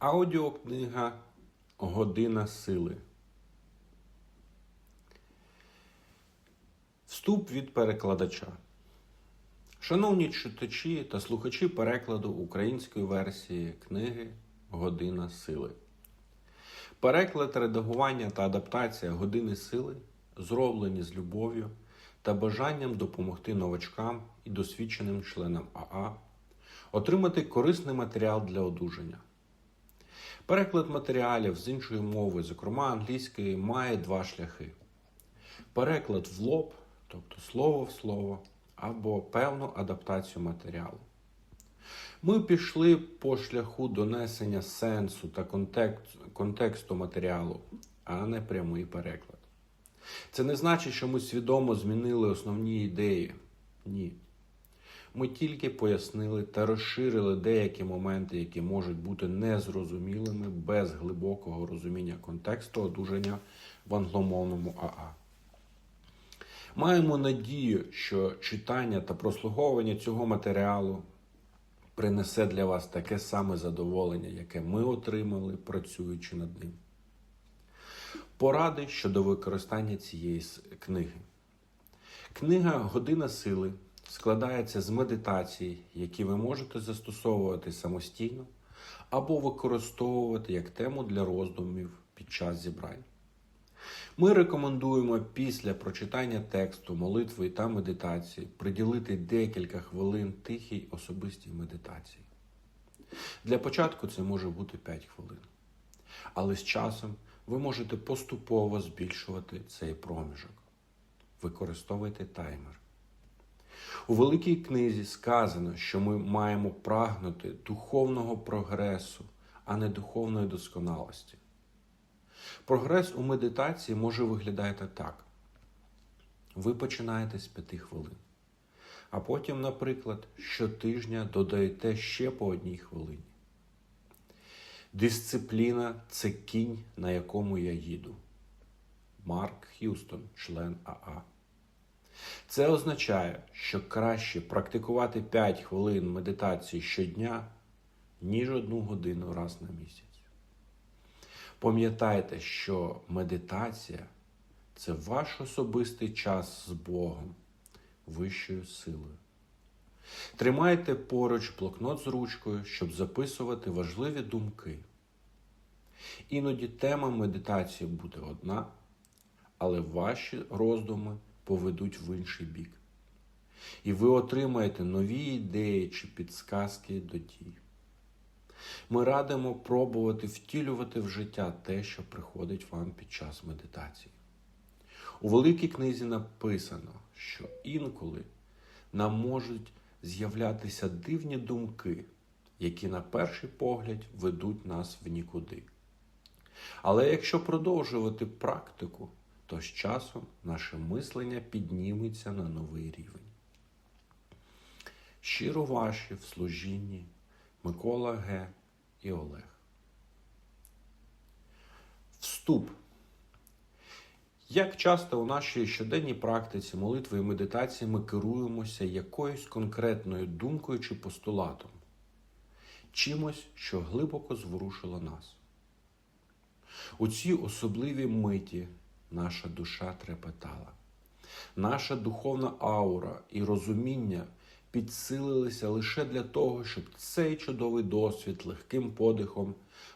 Аудіокнига Година сили. Вступ від перекладача. Шановні читачі та слухачі перекладу української версії книги Година сили. Переклад, редагування та адаптація Години сили зроблені з любов'ю та бажанням допомогти новачкам і досвідченим членам АА отримати корисний матеріал для одужання. Переклад матеріалів з іншої мови, зокрема англійської, має два шляхи: переклад в лоб, тобто слово в слово, або певну адаптацію матеріалу. Ми пішли по шляху донесення сенсу та контекст- контексту матеріалу, а не прямий переклад. Це не значить, що ми свідомо змінили основні ідеї. Ні. Ми тільки пояснили та розширили деякі моменти, які можуть бути незрозумілими без глибокого розуміння контексту одужання в англомовному АА. Маємо надію, що читання та прослуховування цього матеріалу принесе для вас таке саме задоволення, яке ми отримали, працюючи над ним. Поради щодо використання цієї книги. Книга Година сили складається з медитацій, які ви можете застосовувати самостійно або використовувати як тему для роздумів під час зібрань. Ми рекомендуємо після прочитання тексту, молитви та медитації приділити декілька хвилин тихій особистій медитації. Для початку це може бути 5 хвилин. Але з часом ви можете поступово збільшувати цей проміжок. Використовуйте таймер. У великій книзі сказано, що ми маємо прагнути духовного прогресу, а не духовної досконалості. Прогрес у медитації може виглядати так: ви починаєте з 5 хвилин, а потім, наприклад, щотижня додаєте ще по одній хвилині. Дисципліна це кінь, на якому я їду. Марк Х'юстон, член АА. Це означає, що краще практикувати 5 хвилин медитації щодня, ніж одну годину раз на місяць. Пам'ятайте, що медитація це ваш особистий час з Богом, вищою силою. Тримайте поруч блокнот з ручкою, щоб записувати важливі думки. Іноді тема медитації буде одна, але ваші роздуми поведуть в інший бік. І ви отримаєте нові ідеї чи підсказки до дій. Ми радимо пробувати втілювати в життя те, що приходить вам під час медитації. У великій книзі написано, що інколи нам можуть з'являтися дивні думки, які на перший погляд ведуть нас в нікуди. Але якщо продовжувати практику, то з часом наше мислення підніметься на новий рівень. Щиро ваші в служінні Микола Г. і Олег. Вступ. Як часто у нашій щоденній практиці молитви і медитації ми керуємося якоюсь конкретною думкою чи постулатом, чимось, що глибоко зворушило нас. У цій особливій миті наша душа трепетала, наша духовна аура і розуміння підсилилися лише для того, щоб цей чудовий досвід легким подихом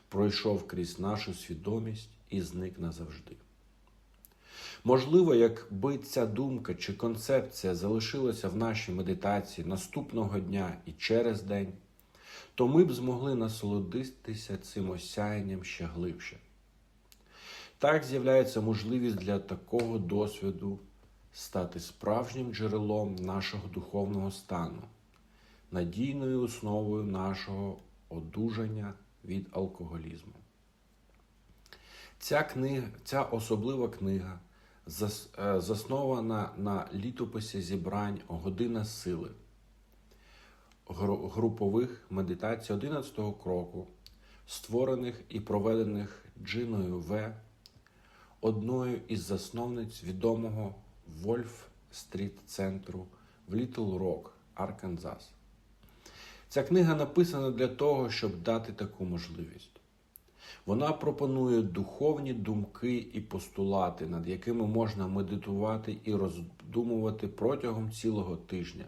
пройшов крізь нашу свідомість і зник назавжди. Можливо, якби ця думка чи концепція залишилася в нашій медитації наступного дня і через день, то ми б змогли насолодитися цим осяянням ще глибше. Так з'являється можливість для такого досвіду стати справжнім джерелом нашого духовного стану, надійною основою нашого одужання від алкоголізму. Ця книга, ця особлива книга е, заснована на літописі зібрань Година сили групових медитацій 11-го кроку, створених і проведених Джиною В, одною із засновниць відомого Вольф Стріт центру в Літл Рок, Арканзас. Ця книга написана для того, щоб дати таку можливість. Вона пропонує духовні думки і постулати, над якими можна медитувати і роздумувати протягом цілого тижня.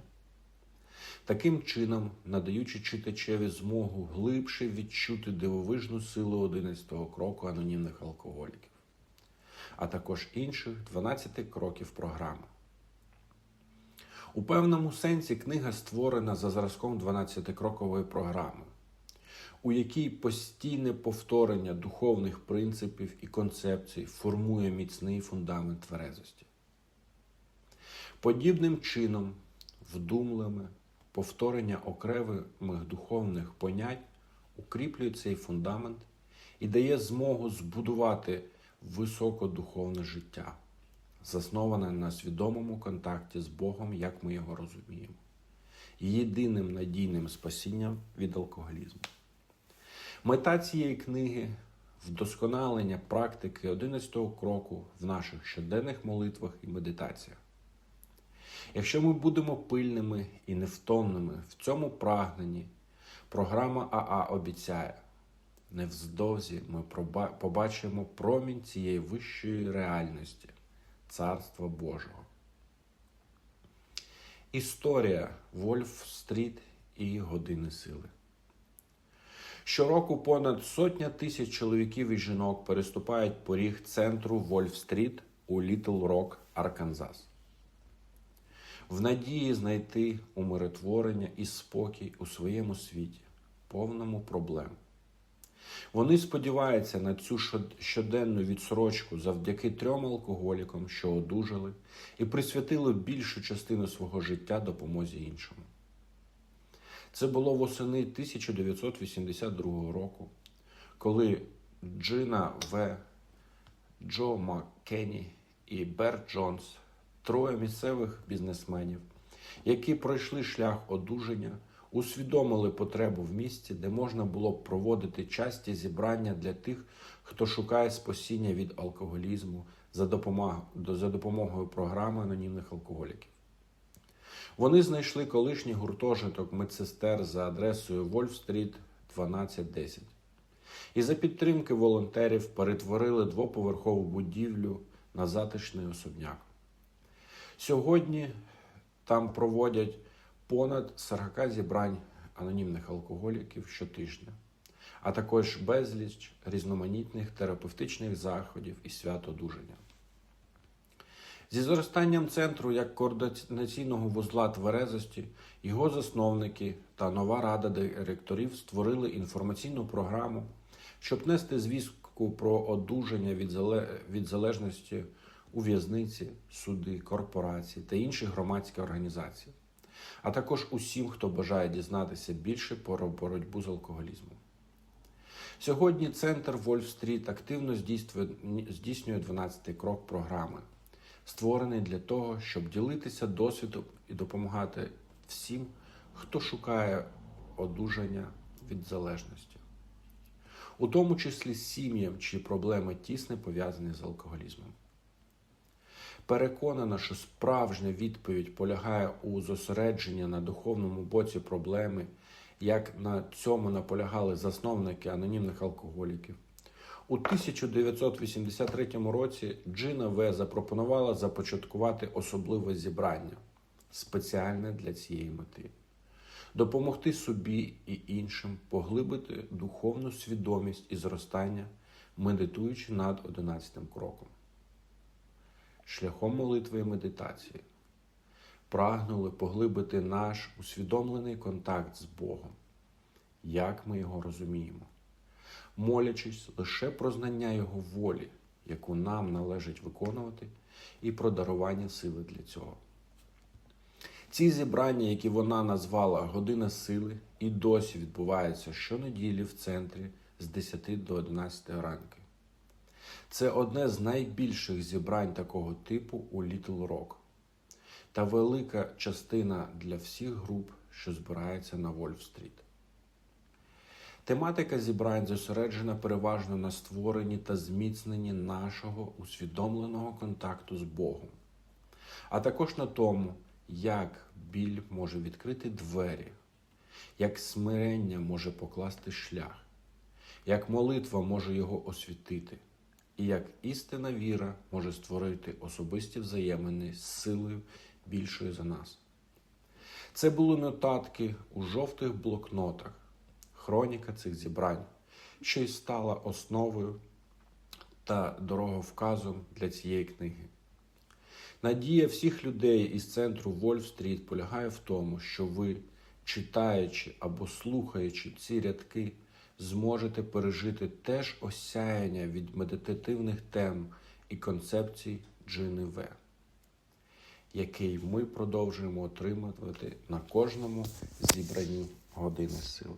Таким чином, надаючи читачеві змогу глибше відчути дивовижну силу 11-го кроку анонімних алкоголіків, а також інших 12 кроків програми. У певному сенсі книга створена за зразком 12-крокової програми, у якій постійне повторення духовних принципів і концепцій формує міцний фундамент тверезості. Подібним чином, вдумливе повторення окремих духовних понять укріплює цей фундамент і дає змогу збудувати високодуховне життя, засноване на свідомому контакті з Богом, як ми його розуміємо, єдиним надійним спасінням від алкоголізму. Мета цієї книги вдосконалення практики 11-го кроку в наших щоденних молитвах і медитаціях. Якщо ми будемо пильними і невтомними в цьому прагненні, програма АА обіцяє, невздовзі ми побачимо промінь цієї вищої реальності Царства Божого. Історія Вольф-стріт і Години Сили. Щороку понад сотня тисяч чоловіків і жінок переступають поріг центру Вольф-стріт у Літл Рок, Арканзас. В надії знайти умиротворення і спокій у своєму світі, повному проблем. Вони сподіваються на цю щоденну відсрочку завдяки трьом алкоголікам, що одужали, і присвятили більшу частину свого життя допомозі іншому. Це було восени 1982 року, коли Джина В. Джо Маккені і Берт Джонс, троє місцевих бізнесменів, які пройшли шлях одужання, усвідомили потребу в місці, де можна було б проводити часті зібрання для тих, хто шукає спасіння від алкоголізму за допомогою, за допомогою програми анонімних алкоголіків. Вони знайшли колишній гуртожиток медсестер за адресою Вольф-стріт 1210. І за підтримки волонтерів перетворили двоповерхову будівлю на затишний особняк. Сьогодні там проводять понад 40 зібрань анонімних алкоголіків щотижня, а також безліч різноманітних терапевтичних заходів і свят одужання. Зі зростанням центру як координаційного вузла тверезості його засновники та нова рада директорів створили інформаційну програму, щоб нести звістку про одужання від залежності у в'язниці, суди, корпорації та інші громадські організації, а також усім, хто бажає дізнатися більше про боротьбу з алкоголізмом. Сьогодні центр Вольф-стріт активно здійснює 12-й крок програми створений для того, щоб ділитися досвідом і допомагати всім, хто шукає одужання від залежності, у тому числі сім'ям, чиї проблеми тісно пов'язані з алкоголізмом. Переконана, що справжня відповідь полягає у зосередженні на духовному боці проблеми, як на цьому наполягали засновники анонімних алкоголіків. У 1983 році Джина В запропонувала започаткувати особливе зібрання спеціальне для цієї мети, допомогти собі і іншим поглибити духовну свідомість і зростання, медитуючи над одинадцятим кроком. Шляхом молитви і медитації прагнули поглибити наш усвідомлений контакт з Богом, як ми його розуміємо молячись лише про знання Його волі, яку нам належить виконувати, і про дарування сили для цього. Ці зібрання, які вона назвала Година сили, і досі відбуваються щонеділі в центрі з 10 до 11 ранки. Це одне з найбільших зібрань такого типу у Літл Рок та велика частина для всіх груп, що збираються на Вольф-стріт. Тематика зібрань зосереджена переважно на створенні та зміцненні нашого усвідомленого контакту з Богом, а також на тому, як біль може відкрити двері, як смирення може покласти шлях, як молитва може його освітити, і як істинна віра може створити особисті взаємини з силою більшою за нас. Це були нотатки у жовтих блокнотах, хроніка цих зібрань, що й стала основою та дороговказом для цієї книги. Надія всіх людей із центру Вольф-стріт полягає в тому, що ви, читаючи або слухаючи ці рядки, зможете пережити теж осяяння від медитативних тем і концепцій Джини В, який ми продовжуємо отримувати на кожному зібранні години сили.